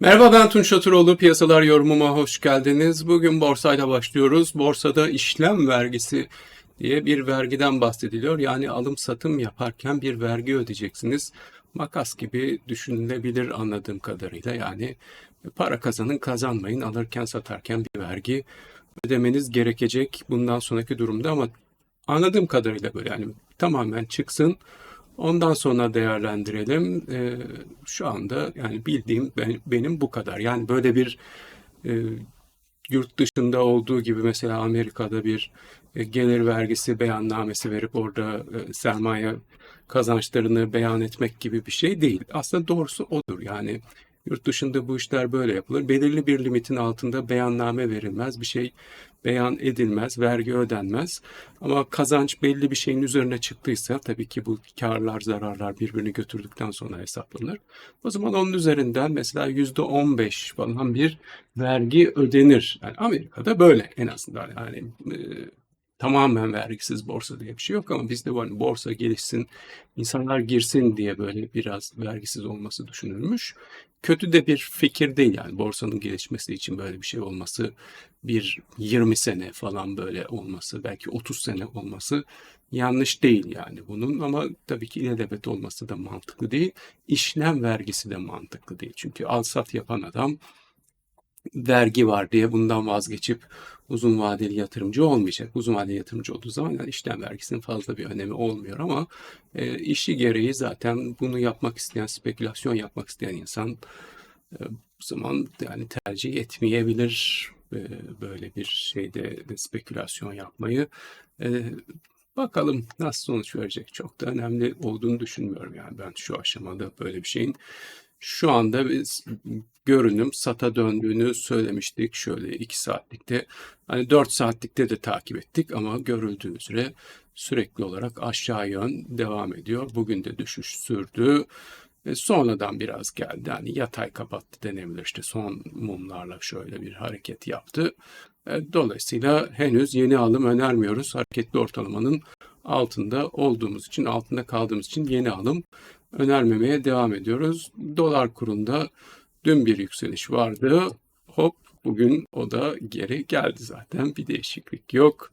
Merhaba ben Tunç Şatıroğlu. Piyasalar yorumuma hoş geldiniz. Bugün borsayla başlıyoruz. Borsada işlem vergisi diye bir vergiden bahsediliyor. Yani alım satım yaparken bir vergi ödeyeceksiniz. Makas gibi düşünülebilir anladığım kadarıyla. Yani para kazanın kazanmayın alırken satarken bir vergi ödemeniz gerekecek bundan sonraki durumda ama anladığım kadarıyla böyle yani tamamen çıksın Ondan sonra değerlendirelim. Ee, şu anda yani bildiğim ben- benim bu kadar. Yani böyle bir e, yurt dışında olduğu gibi mesela Amerika'da bir e, gelir vergisi beyannamesi verip orada e, sermaye kazançlarını beyan etmek gibi bir şey değil. Aslında doğrusu odur. Yani yurt dışında bu işler böyle yapılır. Belirli bir limitin altında beyanname verilmez. Bir şey beyan edilmez, vergi ödenmez. Ama kazanç belli bir şeyin üzerine çıktıysa tabii ki bu karlar, zararlar birbirini götürdükten sonra hesaplanır. O zaman onun üzerinden mesela yüzde on beş falan bir vergi ödenir. Yani Amerika'da böyle en azından yani e, tamamen vergisiz borsa diye bir şey yok ama bizde var borsa gelişsin, insanlar girsin diye böyle biraz vergisiz olması düşünülmüş. Kötü de bir fikir değil yani borsanın gelişmesi için böyle bir şey olması bir 20 sene falan böyle olması belki 30 sene olması yanlış değil yani bunun ama tabii ki ilelebet olması da mantıklı değil. İşlem vergisi de mantıklı değil. Çünkü al sat yapan adam vergi var diye bundan vazgeçip uzun vadeli yatırımcı olmayacak. Uzun vadeli yatırımcı olduğu zaman yani işlem vergisinin fazla bir önemi olmuyor ama e, işi gereği zaten bunu yapmak isteyen, spekülasyon yapmak isteyen insan e, bu zaman yani tercih etmeyebilir e, böyle bir şeyde spekülasyon yapmayı. E, bakalım nasıl sonuç verecek. Çok da önemli olduğunu düşünmüyorum yani ben şu aşamada böyle bir şeyin şu anda biz görünüm sata döndüğünü söylemiştik. Şöyle 2 saatlikte hani 4 saatlikte de takip ettik ama görüldüğü üzere sürekli olarak aşağı yön devam ediyor. Bugün de düşüş sürdü. E, sonradan biraz geldi. Hani yatay kapattı denebilir. İşte son mumlarla şöyle bir hareket yaptı. E, dolayısıyla henüz yeni alım önermiyoruz. Hareketli ortalamanın altında olduğumuz için, altında kaldığımız için yeni alım önermemeye devam ediyoruz. Dolar kurunda dün bir yükseliş vardı. Hop bugün o da geri geldi zaten. Bir değişiklik yok.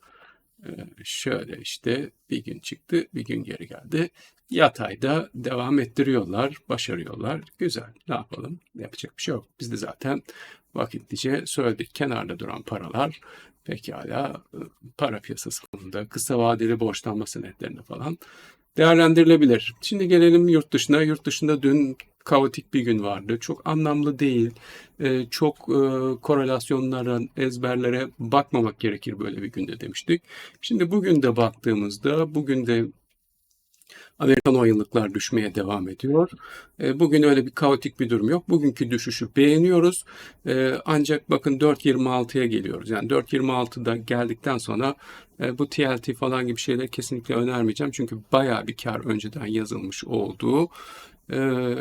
Ee, şöyle işte bir gün çıktı, bir gün geri geldi. Yatayda devam ettiriyorlar, başarıyorlar. Güzel. Ne yapalım? Yapacak bir şey yok. Biz de zaten vakitlice söyledik. Kenarda duran paralar pekala e, para piyasası konusunda kısa vadeli borçlanma senetlerine falan değerlendirilebilir. Şimdi gelelim yurt dışına. Yurt dışında dün kaotik bir gün vardı. Çok anlamlı değil. Ee, çok e, korelasyonlara, ezberlere bakmamak gerekir böyle bir günde demiştik. Şimdi bugün de baktığımızda bugün de Amerikan oyunluklar düşmeye devam ediyor. E, bugün öyle bir kaotik bir durum yok. Bugünkü düşüşü beğeniyoruz. E, ancak bakın 4.26'ya geliyoruz. Yani 4.26'da geldikten sonra e, bu TLT falan gibi şeyler kesinlikle önermeyeceğim. Çünkü baya bir kar önceden yazılmış olduğu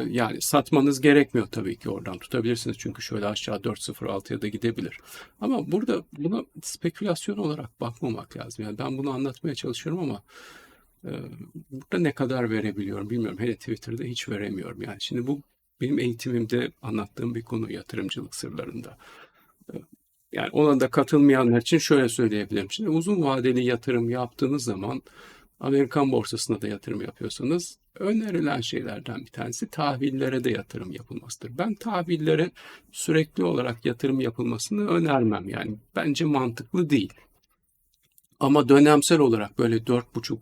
yani satmanız gerekmiyor tabii ki oradan tutabilirsiniz çünkü şöyle aşağı 4.06'ya da gidebilir. Ama burada buna spekülasyon olarak bakmamak lazım. Yani ben bunu anlatmaya çalışıyorum ama Burada ne kadar verebiliyorum bilmiyorum. Hele Twitter'da hiç veremiyorum. Yani şimdi bu benim eğitimimde anlattığım bir konu yatırımcılık sırlarında. Yani ona da katılmayanlar için şöyle söyleyebilirim. Şimdi uzun vadeli yatırım yaptığınız zaman Amerikan borsasına da yatırım yapıyorsanız önerilen şeylerden bir tanesi tahvillere de yatırım yapılmasıdır. Ben tahvillere sürekli olarak yatırım yapılmasını önermem. Yani bence mantıklı değil. Ama dönemsel olarak böyle 4,5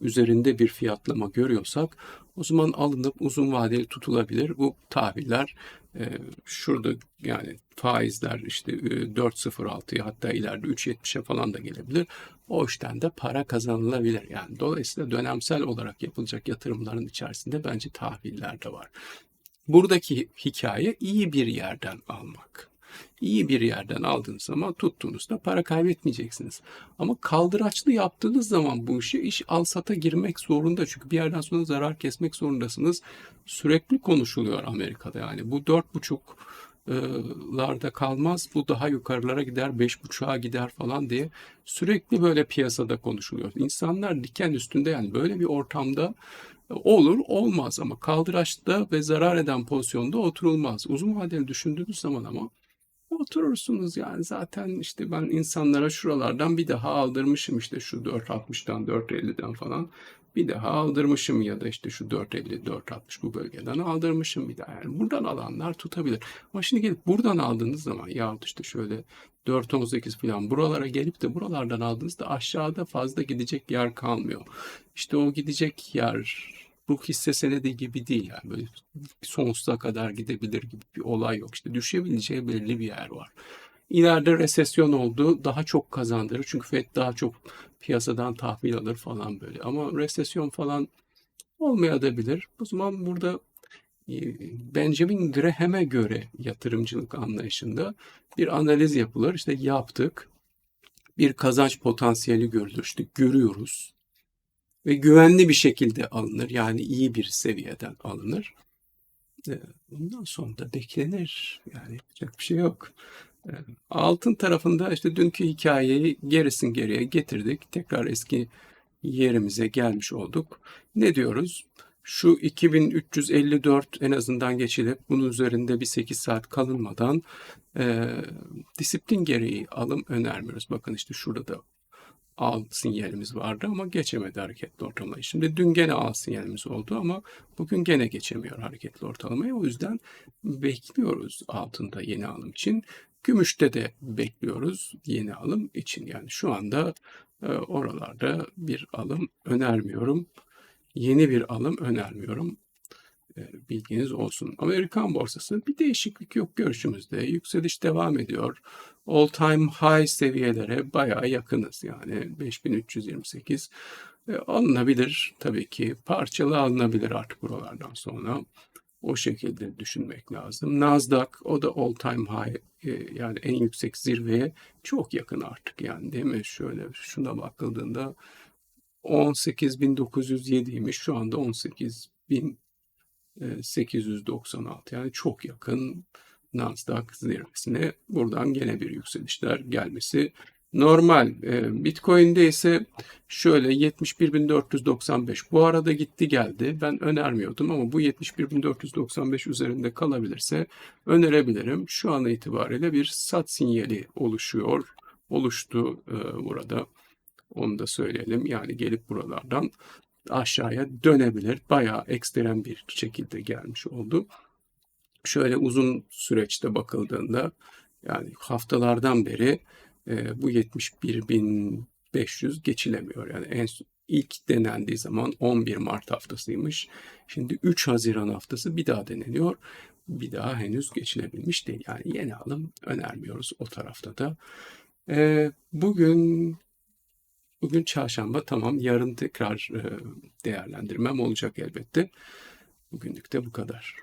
üzerinde bir fiyatlama görüyorsak o zaman alınıp uzun vadeli tutulabilir. Bu tahviller e, şurada yani faizler işte 4.06'ya hatta ileride 3.70'e falan da gelebilir. O işten de para kazanılabilir. Yani dolayısıyla dönemsel olarak yapılacak yatırımların içerisinde bence tahviller de var. Buradaki hikaye iyi bir yerden almak iyi bir yerden aldığınız zaman tuttuğunuzda para kaybetmeyeceksiniz. Ama kaldıraçlı yaptığınız zaman bu işi iş al sata girmek zorunda. Çünkü bir yerden sonra zarar kesmek zorundasınız. Sürekli konuşuluyor Amerika'da yani. Bu dört buçuk larda kalmaz. Bu daha yukarılara gider, beş buçuğa gider falan diye sürekli böyle piyasada konuşuluyor. İnsanlar diken üstünde yani böyle bir ortamda Olur, olmaz ama kaldıraçta ve zarar eden pozisyonda oturulmaz. Uzun vadeli düşündüğünüz zaman ama oturursunuz yani zaten işte ben insanlara şuralardan bir daha aldırmışım işte şu 4.60'dan 4.50'den falan bir daha aldırmışım ya da işte şu 4.50 4.60 bu bölgeden aldırmışım bir daha yani buradan alanlar tutabilir. Ama şimdi gelip buradan aldığınız zaman yahut işte şöyle 4.18 falan buralara gelip de buralardan aldığınızda aşağıda fazla gidecek yer kalmıyor. İşte o gidecek yer bu hisse senedi gibi değil yani böyle sonsuza kadar gidebilir gibi bir olay yok. İşte düşebileceği belirli bir yer var. İleride resesyon oldu daha çok kazandırır. Çünkü FED daha çok piyasadan tahvil alır falan böyle. Ama resesyon falan olmayabilir. O zaman burada e, Benjamin Graham'e göre yatırımcılık anlayışında bir analiz yapılır. İşte yaptık. Bir kazanç potansiyeli görülür. İşte görüyoruz ve güvenli bir şekilde alınır. Yani iyi bir seviyeden alınır. Bundan sonra da beklenir. Yani yapacak bir şey yok. Altın tarafında işte dünkü hikayeyi gerisin geriye getirdik. Tekrar eski yerimize gelmiş olduk. Ne diyoruz? Şu 2354 en azından geçilip bunun üzerinde bir 8 saat kalınmadan e, disiplin gereği alım önermiyoruz. Bakın işte şurada da al sinyalimiz vardı ama geçemedi hareketli ortalamayı. Şimdi dün gene al sinyalimiz oldu ama bugün gene geçemiyor hareketli ortalamayı. O yüzden bekliyoruz altında yeni alım için. Gümüşte de bekliyoruz yeni alım için. Yani şu anda e, oralarda bir alım önermiyorum. Yeni bir alım önermiyorum. E, bilginiz olsun. Amerikan borsası bir değişiklik yok görüşümüzde. Yükseliş devam ediyor. All time high seviyelere bayağı yakınız. Yani 5328 e, alınabilir tabii ki. Parçalı alınabilir artık buralardan sonra. O şekilde düşünmek lazım. Nasdaq o da all time high e, yani en yüksek zirveye çok yakın artık yani değil mi? Şöyle şuna bakıldığında 18.907'ymiş şu anda 18.896 yani çok yakın Nasdaq zirvesine buradan gene bir yükselişler gelmesi normal. E, Bitcoin'de ise şöyle 71.495 bu arada gitti geldi. Ben önermiyordum ama bu 71.495 üzerinde kalabilirse önerebilirim. Şu an itibariyle bir sat sinyali oluşuyor. Oluştu e, burada. Onu da söyleyelim. Yani gelip buralardan aşağıya dönebilir. Bayağı ekstrem bir şekilde gelmiş oldu. Şöyle uzun süreçte bakıldığında yani haftalardan beri e, bu 71.500 geçilemiyor. Yani en ilk denendiği zaman 11 Mart haftasıymış. Şimdi 3 Haziran haftası bir daha deneniyor. Bir daha henüz geçilebilmiş değil. Yani yeni alım önermiyoruz o tarafta da. E, bugün Bugün çarşamba tamam yarın tekrar değerlendirmem olacak elbette. Bugünlük de bu kadar.